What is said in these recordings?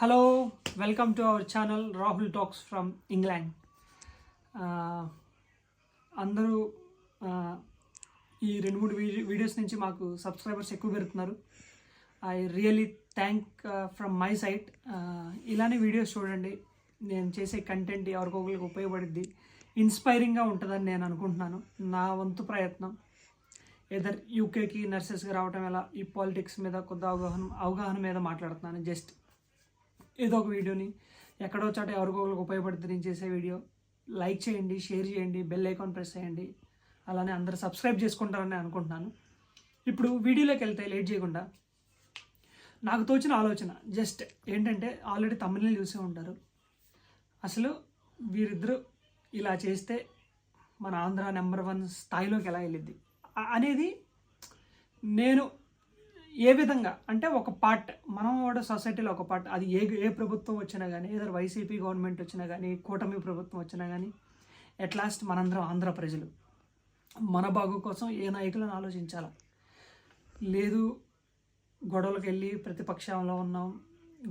Hello welcome to our channel Rahul talks from England అందరూ uh, ఈ రెండు మూడు వీడియో వీడియోస్ నుంచి మాకు సబ్స్క్రైబర్స్ ఎక్కువ పెరుగుతున్నారు I really thank from my site ఇలానే వీడియోస్ చూడండి. నేను చేసే కంటెంట్ ఎవరికొకరికి ఉపయోగపడుద్ది. ఇన్స్పైరింగ్గా ఉంటుందని నేను అనుకుంటున్నాను. నా వంతు ప్రయత్నం. ఏదర్ యూకేకి నర్సెస్గా రావటం ఎలా? ఈ పాలిటిక్స్ మీద కొద్ది అవగాహన అవగాహన మీద మాట్లాడుతున్నాను. జస్ట్ ఏదో ఒక వీడియోని ఎక్కడో చోట ఎవరికొకరికి ఉపయోగపడుతుంది నేను చేసే వీడియో. లైక్ చేయండి షేర్ చేయండి బెల్ ఐకాన్ ప్రెస్ చేయండి. అలానే అందరూ సబ్స్క్రైబ్ చేసుకుంటారని అనుకుంటున్నాను. ఇప్పుడు వీడియోలోకి వెళ్తే లేట్ చేయకుండా నాకు తోచిన ఆలోచన జస్ట్ ఏంటంటే ఆల్రెడీ తమిళని చూసే ఉంటారు. అసలు వీరిద్దరూ ఇలా చేస్తే మన ఆంధ్ర నెంబర్ వన్ స్థాయిలోకి ఎలా వెళ్ళిద్ది? అనేది నేను ఏ విధంగా? అంటే ఒక పార్ట్ మనం కూడా సొసైటీలో ఒక పార్ట్ అది ఏ ఏ ప్రభుత్వం వచ్చినా కానీ ఏదో వైసీపీ గవర్నమెంట్ వచ్చినా కానీ కూటమి ప్రభుత్వం వచ్చినా కానీ ఎట్ లాస్ట్ మనందరం ఆంధ్ర ప్రజలు. మన బాగు కోసం ఏ నాయకులను ఆలోచించాలా? లేదు గొడవలకు వెళ్ళి ప్రతిపక్షంలో ఉన్నాం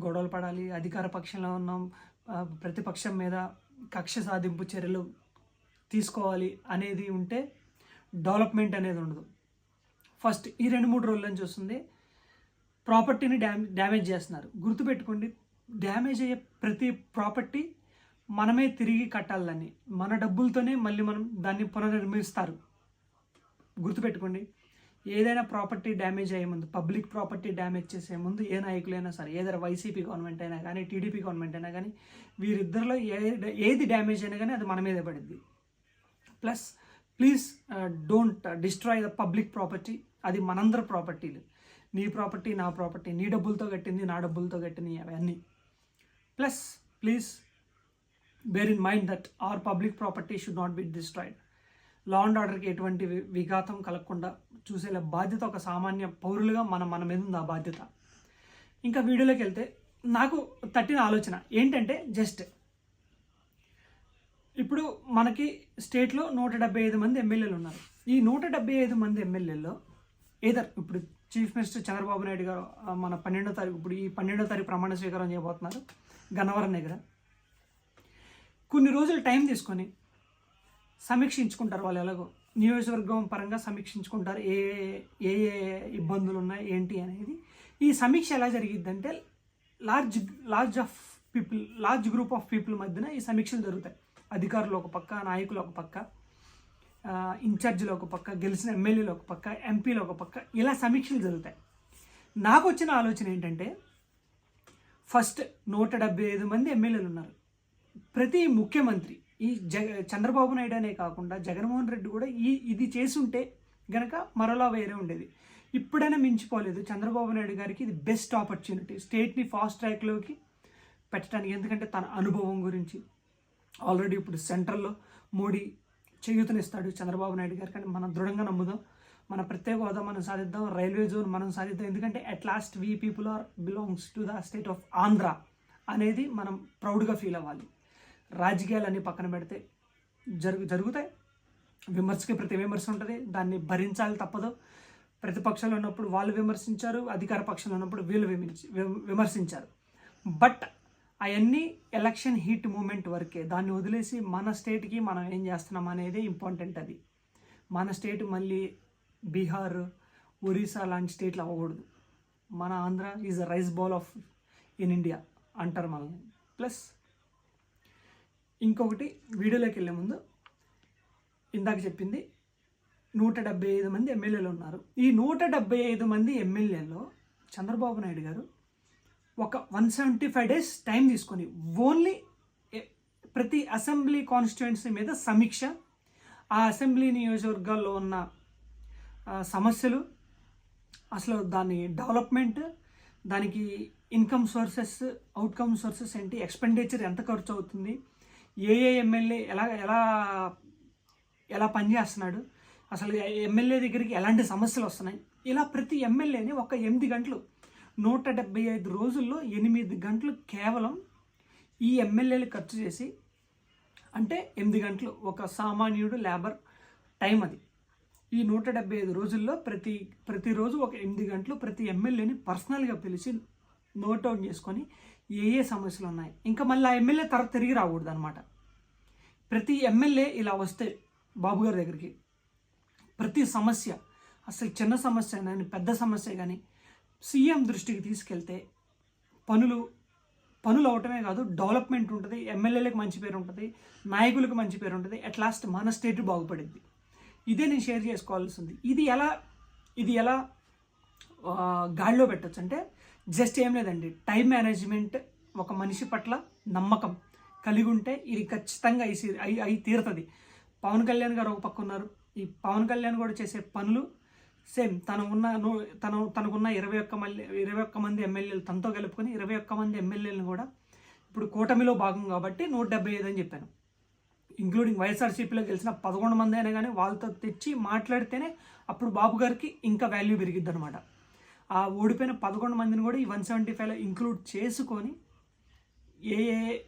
గొడవలు పడాలి అధికార పక్షంలో ఉన్నాం ప్రతిపక్షం మీద కక్ష సాధింపు చర్యలు తీసుకోవాలి అనేది ఉంటే డెవలప్మెంట్ అనేది ఉండదు. ఫస్ట్ ఈ రెండు మూడు రోజుల నుంచి వస్తుంది ప్రాపర్టీని డ్యామే డ్యామేజ్ చేస్తున్నారు. గుర్తుపెట్టుకోండి డ్యామేజ్ అయ్యే ప్రతి ప్రాపర్టీ మనమే తిరిగి కట్టాలని మన డబ్బులతోనే మళ్ళీ మనం దాన్ని పునర్నిర్మిస్తారు. గుర్తుపెట్టుకోండి ఏదైనా ప్రాపర్టీ డ్యామేజ్ అయ్యే ముందు పబ్లిక్ ప్రాపర్టీ డ్యామేజ్ చేసే ముందు ఏ నాయకులైనా సరే ఏదైనా వైసీపీ గవర్నమెంట్ అయినా కానీ టీడీపీ గవర్నమెంట్ అయినా కానీ వీరిద్దరిలో ఏ ఏది డ్యామేజ్ అయినా కానీ అది మన మీదే పడింది plus please don't destroy the public property అది మనందరి ప్రాపర్టీలు. నీ ప్రాపర్టీ నా ప్రాపర్టీ నీ డబ్బులతో కట్టింది నా డబ్బులతో కట్టినవి అవన్నీ. Plus please bear in mind that are public property should not be destroyed law and ఆర్డర్కి ఎటువంటి వి- విఘాతం కలగకుండా చూసేలా బాధ్యత ఒక సామాన్య పౌరులుగా మన మన మీద ఉంది ఆ బాధ్యత. ఇంకా వీడియోలోకి వెళ్తే నాకు తట్టిన ఆలోచన ఏంటంటే జస్ట్ ఇప్పుడు మనకి స్టేట్లో నూట డెబ్బై ఐదు మంది ఎమ్మెల్యేలు ఉన్నారు. ఈ నూట డెబ్బై ఐదు మంది ఎమ్మెల్యేల్లో ఏదర్ ఇప్పుడు చీఫ్ మినిస్టర్ చంద్రబాబు నాయుడు గారు మన పన్నెండో తారీఖు ఇప్పుడు ఈ పన్నెండో తారీఖు ప్రమాణ స్వీకారం చేయబోతున్నారు గన్నవరం దగ్గర కొన్ని రోజులు టైం తీసుకొని సమీక్షించుకుంటారు వాళ్ళు ఎలాగో. నియోజకవర్గం పరంగా సమీక్షించుకుంటారు ఏ ఏ ఏ ఇబ్బందులు ఉన్నాయి ఏంటి అనేది. ఈ సమీక్ష ఎలా జరిగిద్దంటే large large of people large group of people మధ్యన ఈ సమీక్షలు జరుగుతాయి. అధికారులు ఒక పక్క నాయకులు ఒక పక్క. ఇన్ఛార్జీలు ఒక పక్క గెలిచిన ఎమ్మెల్యేలు ఒక పక్క ఎంపీలు ఒక పక్క ఇలా సమీక్షలు జరుగుతాయి. నాకు వచ్చిన ఆలోచన ఏంటంటే ఫస్ట్ నూట డెబ్బై ఐదు మంది ఎమ్మెల్యేలు ఉన్నారు. ప్రతి ముఖ్యమంత్రి ఈ జగ చంద్రబాబు నాయుడు అనే కాకుండా జగన్మోహన్ రెడ్డి కూడా ఈ ఇది చేసుంటే గనక మరోలా వేరే ఉండేది. ఇప్పుడైనా మించిపోలేదు. చంద్రబాబు నాయుడు గారికి ఇది బెస్ట్ ఆపర్చునిటీ స్టేట్ని ఫాస్ట్ ట్రాక్లోకి పెట్టడానికి ఎందుకంటే తన అనుభవం గురించి. ఆల్రెడీ ఇప్పుడు సెంట్రల్లో మోడీ చేయూతనిస్తాడు చంద్రబాబు నాయుడు గారు. కానీ మనం దృఢంగా నమ్ముదాం మన ప్రత్యేక హోదా మనం సాధిద్దాం రైల్వే జోన్ మనం సాధిద్దాం. ఎందుకంటే at last we people are belongs to the state of Andhra అనేది మనం ప్రౌడ్గా ఫీల్ అవ్వాలి. రాజకీయాలన్నీ పక్కన పెడితే జరుగు జరుగుతాయి. విమర్శకి ప్రతి విమర్శ ఉంటుంది. దాన్ని భరించాలి తప్పదు. ప్రతిపక్షాలు ఉన్నప్పుడు వాళ్ళు విమర్శించారు అధికార పక్షంలో ఉన్నప్పుడు వీళ్ళు విమర్శించారు. బట్ అవన్నీ ఎలక్షన్ హీట్ మూమెంట్ వరకే. దాన్ని వదిలేసి మన స్టేట్కి మనం ఏం చేస్తున్నాం అనేది ఇంపార్టెంట్ అది. మన స్టేట్ మళ్ళీ బీహార్ ఒరిస్సా లాంటి స్టేట్లు అవ్వకూడదు. మన Andhra is a rice bowl of in India అంటారు మనల్ని. ప్లస్ ఇంకొకటి వీడియోలోకి వెళ్ళే ముందు ఇందాక చెప్పింది నూట డెబ్బై ఐదు మంది ఎమ్మెల్యేలు ఉన్నారు. ఈ నూట డెబ్బై ఐదు మంది ఎమ్మెల్యేలో చంద్రబాబు నాయుడు గారు ఒక one seventy five days time తీసుకొని ఓన్లీ ప్రతి అసెంబ్లీ కాన్స్టిట్యుయెన్సీ మీద సమీక్ష ఆ అసెంబ్లీ నియోజకవర్గాల్లో ఉన్న సమస్యలు అసలు దాని డెవలప్మెంట్ దానికి ఇన్కమ్ సోర్సెస్ అవుట్కమ్ సోర్సెస్ ఏంటి ఎక్స్పెండిచర్ ఎంత ఖర్చు అవుతుంది ఏ ఏ ఎమ్మెల్యే ఎలా ఎలా ఎలా పనిచేస్తున్నాడు అసలు ఎమ్మెల్యే దగ్గరికి ఎలాంటి సమస్యలు వస్తున్నాయి ఇలా ప్రతి ఎమ్మెల్యేని ఒక ఎనిమిది గంటలు నూట డెబ్బై ఐదు రోజుల్లో ఎనిమిది గంటలు కేవలం ఈ ఎమ్మెల్యేలు ఖర్చు చేసి అంటే ఎనిమిది గంటలు ఒక సామాన్యుడు లేబర్ టైం అది. ఈ నూట డెబ్బై ఐదు రోజుల్లో ప్రతి ప్రతిరోజు ఒక ఎనిమిది గంటలు ప్రతి ఎమ్మెల్యేని పర్సనల్గా పిలిచి నోట్ అవుట్ చేసుకొని ఏ ఏ సమస్యలు ఉన్నాయి. ఇంకా మళ్ళీ ఆ ఎమ్మెల్యే తర్వాత తిరిగి రాకూడదు అనమాట ప్రతి ఎమ్మెల్యే ఇలా వస్తే బాబు గారి దగ్గరికి ప్రతి సమస్య అసలు చిన్న సమస్య కానీ పెద్ద సమస్య కానీ సీఎం దృష్టికి తీసుకెళ్తే పనులు పనులు అవటమే కాదు డెవలప్మెంట్ ఉంటుంది ఎమ్మెల్యేలకు మంచి పేరు ఉంటుంది నాయకులకు మంచి పేరు ఉంటుంది అట్ లాస్ట్ మన స్టేట్ బాగుపడింది. ఇదే నేను షేర్ చేసుకోవాల్సింది. ఇది ఎలా ఇది ఎలా గాడిలో పెట్టచ్చు అంటే జస్ట్ ఏం లేదండి టైం మేనేజ్మెంట్ ఒక మనిషి పట్ల నమ్మకం కలిగి ఉంటే ఇది ఖచ్చితంగా అయి అయి అయి తీరుతుంది. పవన్ కళ్యాణ్ గారు ఒక పక్క ఉన్నారు. ఈ పవన్ కళ్యాణ్ కూడా చేసే పనులు సేమ్ తను ఉన్న తను తనకున్న ఇరవై ఒక్క మళ్ళీ ఇరవై ఒక్క మంది ఎమ్మెల్యేలు తనతో కలుపుకొని ఇరవై ఒక్క మంది ఎమ్మెల్యేలను కూడా ఇప్పుడు కూటమిలో భాగం కాబట్టి నూట డెబ్బై ఐదు అని చెప్పాను. ఇంక్లూడింగ్ వైఎస్ఆర్సీపీలో గెలిచిన పదకొండు మంది అయినా కానీ వాళ్ళతో తెచ్చి మాట్లాడితేనే అప్పుడు బాబు గారికి ఇంకా వాల్యూ పెరిగిద్ది అనమాట ఆ ఓడిపోయిన పదకొండు మందిని కూడా ఈ వన్ సెవెంటీ ఫైవ్లో ఇంక్లూడ్ చేసుకొని ఏ ఏ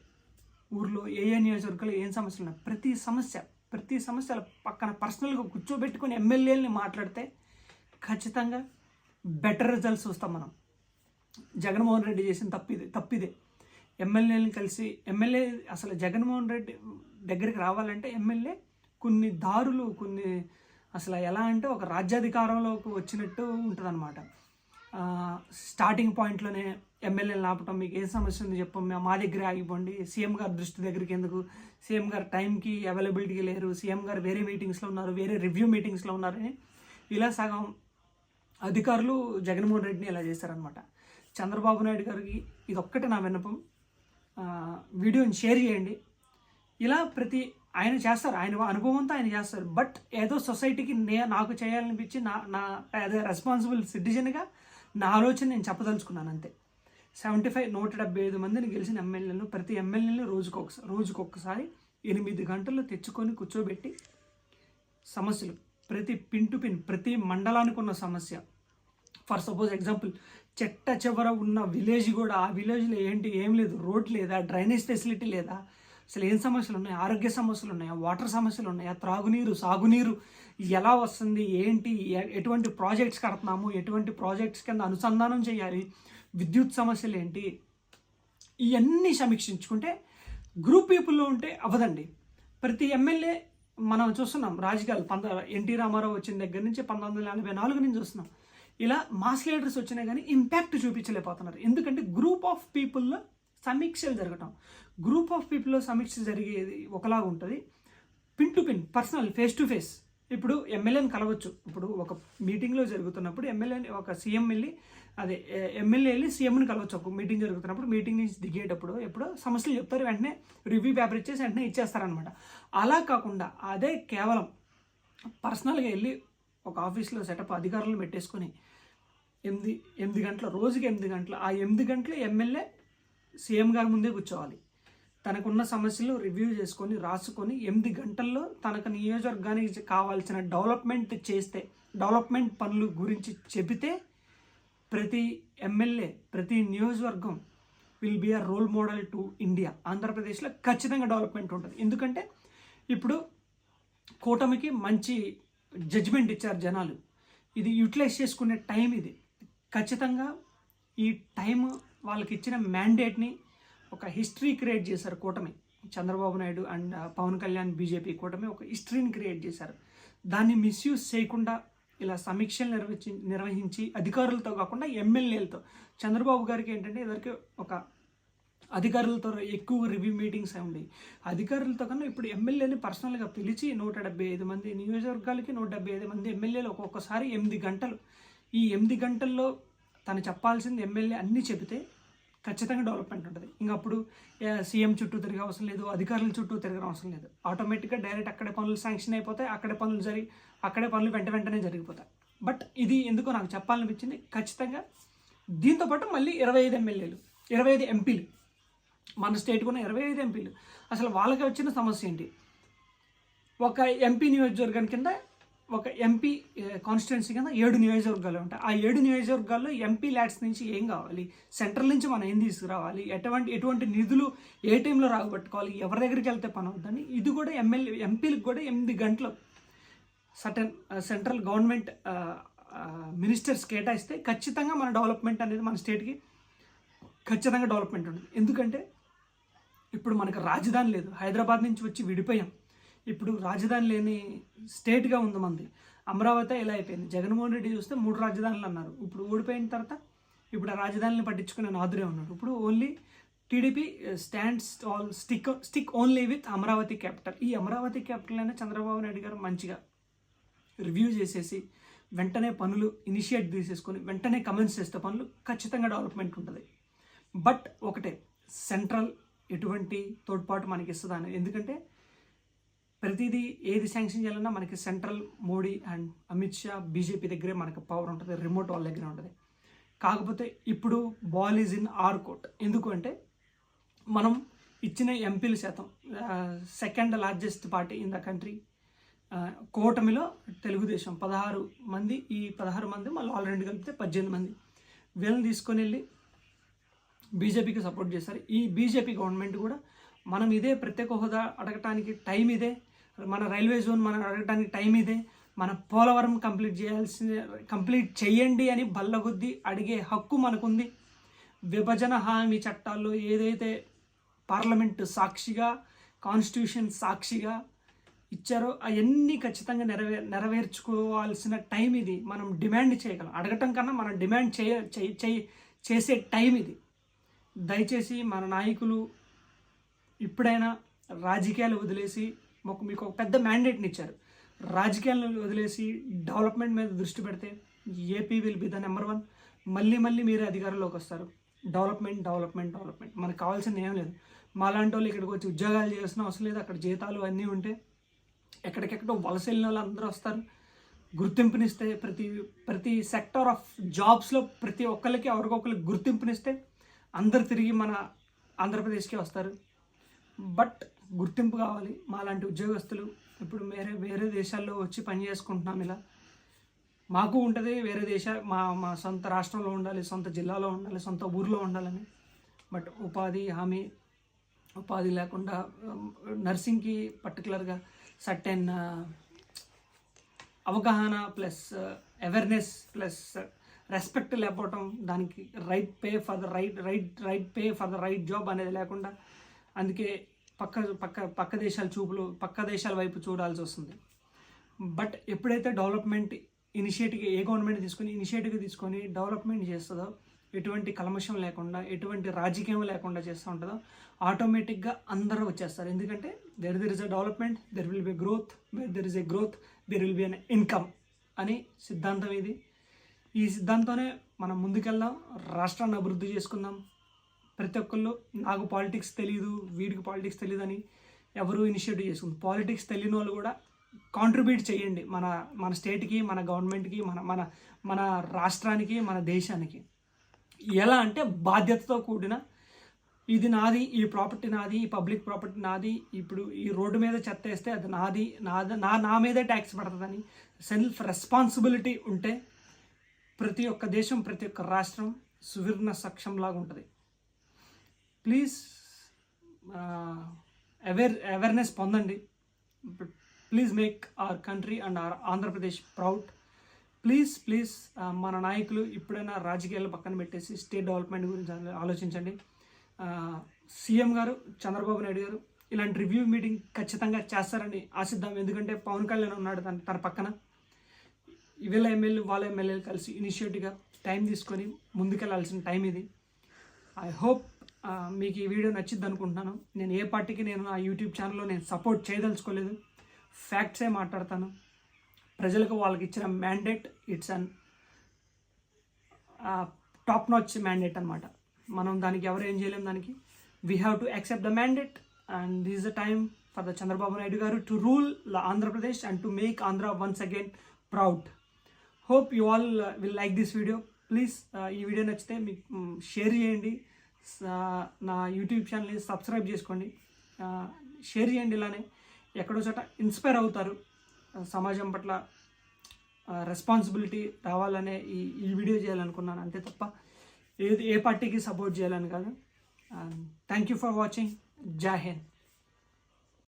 ఊర్లో ఏ ఏ నియోజకవర్గంలో ఏం సమస్యలు ఉన్నాయి ప్రతి సమస్య ప్రతి సమస్యలు పక్కన పర్సనల్గా కూర్చోబెట్టుకొని ఎమ్మెల్యేలని మాట్లాడితే ఖచ్చితంగా బెటర్ రిజల్ట్స్ చూస్తాం మనం. జగన్మోహన్ రెడ్డి చేసిన తప్పిదే తప్పిదే ఎమ్మెల్యేలను కలిసి ఎమ్మెల్యే అసలు జగన్మోహన్ రెడ్డి దగ్గరికి రావాలంటే ఎమ్మెల్యే కొన్ని దారులు కొన్ని అసలు ఎలా అంటే ఒక రాజ్యాధికారంలోకి వచ్చినట్టు ఉంటుందన్నమాట. స్టార్టింగ్ పాయింట్లోనే ఎమ్మెల్యేలు ఆపటం మీకు ఏ సమస్య ఉంది చెప్పం మా దగ్గరే ఆగిపోండి. సీఎం గారి దృష్టి దగ్గరికి ఎందుకు? సీఎం గారు టైంకి అవైలబిలిటీ లేరు. సీఎం గారు వేరే మీటింగ్స్లో ఉన్నారు వేరే రివ్యూ మీటింగ్స్లో ఉన్నారని ఇలా సగం అధికారులు జగన్మోహన్ రెడ్డిని ఇలా చేశారనమాట చంద్రబాబు నాయుడు గారికి ఇదొక్కటి నా విన్నపం. వీడియోని షేర్ చేయండి. ఇలా ప్రతి ఆయన చేస్తారు. ఆయన అనుభవంతో ఆయన చేస్తారు. బట్ ఏదో సొసైటీకి నే నాకు చేయాలనిపించి నా నా యాజ్ రెస్పాన్సిబుల్ సిటిజన్గా నా ఆలోచన నేను చెప్పదలుచుకున్నాను అంతే. సెవెంటీ ఫైవ్ నూట డెబ్బై ఐదు మందిని గెలిచిన ఎమ్మెల్యేలను ప్రతి ఎమ్మెల్యేలు రోజుకొకసారి రోజుకొకసారి ఎనిమిది గంటలు తెచ్చుకొని కూర్చోబెట్టి సమస్యలు ప్రతి పిన్ టు పిన్ ప్రతి మండలానికి ఉన్న సమస్య. ఫర్ సపోజ్ ఎగ్జాంపుల్ చెట్ట చివర ఉన్న విలేజ్ కూడా ఆ విలేజ్లో ఏంటి ఏం లేదు రోడ్ లేదా డ్రైనేజ్ ఫెసిలిటీ లేదా? అసలు ఏం సమస్యలు ఉన్నాయి? ఆరోగ్య సమస్యలు ఉన్నాయా? వాటర్ సమస్యలు ఉన్నాయా? త్రాగునీరు సాగునీరు ఎలా వస్తుంది? ఏంటి? ఎటువంటి ప్రాజెక్ట్స్ కడుతున్నాము? ఎటువంటి ప్రాజెక్ట్స్ కింద అనుసంధానం చేయాలి? విద్యుత్ సమస్యలు ఏంటి? ఇవన్నీ సమీక్షించుకుంటే గ్రూప్ పీపుల్లో ఉంటే అవ్వదండి. ప్రతి ఎమ్మెల్యే మనం చూస్తున్నాం రాజకీయాలు. పంద ఎన్టీ రామారావు వచ్చిన దగ్గర నుంచి పంతొమ్మిది వందల ఎనభై నాలుగు నుంచి చూస్తున్నాం. ఇలా మాస్ లీడర్స్ వచ్చినా కానీ ఇంపాక్ట్ చూపించలేకపోతున్నారు. ఎందుకంటే గ్రూప్ ఆఫ్ పీపుల్లో సమీక్షలు జరగటం. గ్రూప్ ఆఫ్ పీపుల్లో సమీక్ష జరిగేది ఒకలాగా ఉంటుంది. Pin to pin personal face to face ఇప్పుడు ఎమ్మెల్యేని కలవచ్చు. ఇప్పుడు ఒక మీటింగ్లో జరుగుతున్నప్పుడు ఎమ్మెల్యేని ఒక సీఎం వెళ్ళి అదే ఎమ్మెల్యే వెళ్ళి సీఎంని కలవచ్చు. ఒక మీటింగ్ జరుగుతున్నప్పుడు మీటింగ్ నుంచి దిగేటప్పుడు ఎప్పుడో సమస్యలు చెప్తారు వెంటనే రివ్యూ పేపర్ ఇచ్చేసి వెంటనే ఇచ్చేస్తారనమాట అలా కాకుండా అదే కేవలం పర్సనల్గా వెళ్ళి ఒక ఆఫీస్లో సెటప్ అధికారులు పెట్టేసుకొని ఎనిమిది ఎనిమిది గంటల రోజుకి ఎనిమిది గంటలు ఆ ఎనిమిది గంటలు ఎమ్మెల్యే సీఎం గారి ముందే కూర్చోవాలి. తనకున్న సమస్యలు రివ్యూ చేసుకొని రాసుకొని ఎనిమిది గంటల్లో తనకు నియోజకవర్గానికి కావాల్సిన డెవలప్మెంట్ చేస్తే డెవలప్మెంట్ పనులు గురించి చెబితే ప్రతి ఎమ్మెల్యే ప్రతి నియోజకవర్గం will be a role model to India ఆంధ్రప్రదేశ్లో ఖచ్చితంగా డెవలప్మెంట్ ఉంటుంది. ఎందుకంటే ఇప్పుడు కూటమికి మంచి జడ్జిమెంట్ ఇచ్చారు జనాలు. ఇది యూటిలైజ్ చేసుకునే టైం ఇది. ఖచ్చితంగా ఈ టైం వాళ్ళకి ఇచ్చిన మ్యాండేట్ని ఒక హిస్టరీ క్రియేట్ చేశారు కూటమి. Chandrababu Naidu and uh, Pawan Kalyan BJP కూటమి ఒక హిస్టరీని క్రియేట్ చేశారు. దాన్ని మిస్యూజ్ చేయకుండా ఇలా సమీక్షలు నిర్వహించి నిర్వహించి అధికారులతో కాకుండా ఎమ్మెల్యేలతో. చంద్రబాబు గారికి ఏంటంటే ఇదివరకు ఒక అధికారులతో ఎక్కువ రివ్యూ మీటింగ్స్ అయి ఉండేవి. అధికారులతో కన్నా ఇప్పుడు ఎమ్మెల్యేని పర్సనల్గా పిలిచి నూట డెబ్బై ఐదు మంది నియోజకవర్గాలకి నూట డెబ్బై ఐదు మంది ఎమ్మెల్యేలు ఒక్కొక్కసారి ఎనిమిది గంటలు. ఈ ఎనిమిది గంటల్లో తను చెప్పాల్సింది ఎమ్మెల్యే అన్నీ చెబితే ఖచ్చితంగా డెవలప్మెంట్ ఉంటుంది. ఇంకా అప్పుడు సీఎం చుట్టూ తిరిగే అవసరం లేదు అధికారుల చుట్టూ తిరగడం అవసరం లేదు. ఆటోమేటిక్గా డైరెక్ట్ అక్కడే పనులు శాంక్షన్ అయిపోతాయి అక్కడే పనులు జరిగి అక్కడే పనులు వెంట వెంటనే జరిగిపోతాయి. బట్ ఇది ఎందుకో నాకు చెప్పాలనిపించింది ఖచ్చితంగా దీంతో పాటు మళ్ళీ ఇరవై ఐదు ఎమ్మెల్యేలు ఇరవై ఐదు ఎంపీలు మన స్టేట్కి ఉన్న ఇరవై ఐదు ఎంపీలు. అసలు వాళ్ళకి వచ్చిన సమస్య ఏంటి? ఒక ఎంపీ నియోజకవర్గం కింద ఒక ఎంపీ కాన్స్టిట్యున్సీ కింద ఏడు నియోజకవర్గాలు ఉంటాయి. ఆ ఏడు నియోజకవర్గాల్లో ఎంపీ ల్యాడ్స్ నుంచి ఏం కావాలి? సెంట్రల్ నుంచి మనం ఏం తీసుకురావాలి? ఎటువంటి ఎటువంటి నిధులు ఏ టైంలో రాగబెట్టుకోవాలి? ఎవరి దగ్గరికి వెళ్తే పని అవుతుందని? ఇది కూడా ఎమ్మెల్యే ఎంపీలకు కూడా ఎనిమిది గంటలు సటన్ సెంట్రల్ గవర్నమెంట్ మినిస్టర్స్ కేటాయిస్తే ఖచ్చితంగా మన డెవలప్మెంట్ అనేది మన స్టేట్కి ఖచ్చితంగా డెవలప్మెంట్ ఉంటుంది. ఎందుకంటే ఇప్పుడు మనకు రాజధాని లేదు. హైదరాబాద్ నుంచి వచ్చి విడిపోయాం. ఇప్పుడు రాజధాని లేని స్టేట్గా ఉంది మంది. అమరావతి ఇలా అయిపోయింది. జగన్మోహన్ రెడ్డి చూస్తే మూడు రాజధానులు అన్నారు. ఇప్పుడు ఓడిపోయిన తర్వాత ఇప్పుడు ఆ రాజధానిని పట్టించుకునే నాదురే ఉన్నాడు. ఇప్పుడు only TDP stands all stick stick only with Amaravati capital ఈ అమరావతి క్యాపిటల్ అయినా చంద్రబాబు నాయుడు గారు మంచిగా రివ్యూ చేసేసి వెంటనే పనులు ఇనిషియేట్ తీసేసుకొని వెంటనే కమెంట్స్ చేస్తే పనులు ఖచ్చితంగా డెవలప్మెంట్ ఉంటుంది. బట్ ఒకటే సెంట్రల్ ఎటువంటి తోడ్పాటు మనకి ఇస్తుందని ఎందుకంటే ప్రతిదీ ఏది శాంక్షన్ చేయాలన్నా మనకి central Modi and Amit Shah BJP దగ్గరే మనకు పవర్ ఉంటుంది రిమోట్ వాళ్ళ దగ్గర ఉంటుంది. కాకపోతే ఇప్పుడు ball is in our court ఎందుకు అంటే మనం ఇచ్చిన ఎంపీల శాతం second largest party in the country కూటమిలో తెలుగుదేశం పదహారు మంది ఈ పదహారు మంది మళ్ళీ ఆల్రెడీ కలిపితే పద్దెనిమిది మంది. వీళ్ళని తీసుకొని వెళ్ళి బీజేపీకి సపోర్ట్ చేస్తారు. ఈ బీజేపీ గవర్నమెంట్ కూడా మనం ఇదే ప్రత్యేక హోదా అడగటానికి టైం ఇదే. మన రైల్వే జోన్ మనం అడగటానికి టైం ఇదే. మన పోలవరం కంప్లీట్ చేయాల్సిన కంప్లీట్ చేయండి అని బల్లగొద్ది అడిగే హక్కు మనకుంది. విభజన హామీ చట్టాల్లో ఏదైతే పార్లమెంట్ సాక్షిగా కాన్స్టిట్యూషన్ సాక్షిగా ఇచ్చారో అవన్నీ ఖచ్చితంగా నెరవే నెరవేర్చుకోవాల్సిన టైం ఇది. మనం డిమాండ్ చేయగలం. అడగటం కన్నా మనం డిమాండ్ చేయ చేసే టైం ఇది. దయచేసి మన నాయకులు ఇప్పుడైనా రాజకీయాలు వదిలేసి మాకు మీకు ఒక పెద్ద మ్యాండేట్ని ఇచ్చారు. రాజకీయాలను వదిలేసి డెవలప్మెంట్ మీద దృష్టి పెడితే AP will be the number one మళ్ళీ మళ్ళీ మీరే అధికారంలోకి వస్తారు. డెవలప్మెంట్ డెవలప్మెంట్ డెవలప్మెంట్ మనకు కావాల్సింది ఏం లేదు. మాలాంటి వాళ్ళు ఇక్కడికి వచ్చి ఉద్యోగాలు చేసిన అవసరం లేదు. అక్కడ జీతాలు అన్నీ ఉంటే ఎక్కడికెక్కడో వలస వెళ్ళిన వాళ్ళు అందరూ వస్తారు. గుర్తింపునిస్తే ప్రతి ప్రతి సెక్టర్ ఆఫ్ జాబ్స్లో ప్రతి ఒక్కరికి ఎవరికొకరికి గుర్తింపునిస్తే అందరు తిరిగి మన ఆంధ్రప్రదేశ్కి వస్తారు. బట్ గుర్తింపు కావాలి. మాలాంటి ఉద్యోగస్తులు ఇప్పుడు వేరే వేరే దేశాల్లో వచ్చి పని చేసుకుంటున్నాం ఇలా. మాకు ఉంటుంది వేరే దేశ మా మా సొంత రాష్ట్రంలో ఉండాలి సొంత జిల్లాలో ఉండాలి సొంత ఊర్లో ఉండాలని. బట్ ఉపాధి హామీ ఉపాధి లేకుండా నర్సింగ్కి పర్టికులర్గా సర్టెన్ అవగాహన ప్లస్ అవేర్నెస్ ప్లస్ రెస్పెక్ట్ లేకపోవటం దానికి right pay for the right right right pay for the right job అనేది లేకుండా అందుకే పక్క పక్క పక్క దేశాల చూపులు పక్క దేశాల వైపు చూడాల్సి వస్తుంది. బట్ ఎప్పుడైతే డెవలప్మెంట్ ఇనిషియేటివ్ ఏ గవర్నమెంట్ తీసుకొని ఇనిషియేటివ్ తీసుకొని డెవలప్మెంట్ చేస్తుందో ఎటువంటి కల్మషం లేకుండా ఎటువంటి రాజకీయం లేకుండా చేస్తూ ఉంటుందో ఆటోమేటిక్గా అందరూ వచ్చేస్తారు. ఎందుకంటే there there is a development there will be growth there is a growth there will be an income అని సిద్ధాంతం ఇది. ఈ సిద్ధాంతంతోనే మనం ముందుకెళ్దాం రాష్ట్రాన్ని అభివృద్ధి చేసుకుందాం. ప్రతి ఒక్కళ్ళు నాకు పాలిటిక్స్ తెలియదు వీడికి పాలిటిక్స్ తెలియదు అని ఎవరు ఇనిషియేటివ్ చేసుకుంది. పాలిటిక్స్ తెలియని వాళ్ళు కూడా కాంట్రిబ్యూట్ చేయండి మన మన స్టేట్కి మన గవర్నమెంట్కి మన మన మన రాష్ట్రానికి మన దేశానికి. ఎలా అంటే బాధ్యతతో కూడిన ఇది నాది ఈ ప్రాపర్టీ నాది ఈ పబ్లిక్ ప్రాపర్టీ నాది ఇప్పుడు ఈ రోడ్డు మీద చెత్త వేస్తే అది నాది నాది నా నా మీదే ట్యాక్స్ పడుతుందని సెల్ఫ్ రెస్పాన్సిబిలిటీ ఉంటే ప్రతి ఒక్క దేశం ప్రతి ఒక్క రాష్ట్రం సువర్ణ సక్షంలాగా ఉంటుంది. ప్లీజ్ అవేర్ అవేర్నెస్ పొందండి. Please make our country and our Andhra Pradesh proud please please మన నాయకులు ఇప్పుడైనా రాజకీయాలు పక్కన పెట్టేసి స్టేట్ డెవలప్మెంట్ గురించి ఆలోచించండి. సీఎం గారు చంద్రబాబు నాయుడు గారు ఇలాంటి రివ్యూ మీటింగ్ ఖచ్చితంగా చేస్తారని ఆశిద్దాం. ఎందుకంటే పవన్ కళ్యాణ్ ఉన్నాడు తన తన పక్కన. వీళ్ళ ఎమ్మెల్యే వాళ్ళ ఎమ్మెల్యేలు కలిసి ఇనిషియేటివ్గా టైం తీసుకొని ముందుకెళ్ళాల్సిన టైం ఇది. ఐ హోప్ మీకు ఈ వీడియో నచ్చింది అనుకుంటున్నాను. నేను ఏ పార్టీకి నేను నా యూట్యూబ్ ఛానల్లో నేను సపోర్ట్ చేయదలుచుకోలేదు. ఫ్యాక్ట్సే మాట్లాడతాను. ప్రజలకు వాళ్ళకి ఇచ్చిన mandate it's an top notch mandate అనమాట మనం దానికి ఎవరు ఏం చేయలేం దానికి. We have to accept the mandate and this the time for the Chandrababu Naidu garu to rule Andhra Pradesh and to make Andhra once again proud hope you all will like this video please ఈ video నచ్చితే మీకు mm, share చేయండి. నా YouTube ఛానల్ని subscribe చేసుకోండి. Share చేయండి ఇలానే. ఎక్కడో చోట ఇన్స్పైర్ అవుతారు. సమాజం పట్ల రెస్పాన్సిబిలిటీ రావాలనే ఈ ఈ వీడియో చేయాలనుకున్నాను అంతే తప్ప ఏది ఏ పార్టీకి సపోర్ట్ చేయాలని కాదు. Thank you for watching. Jai Hind.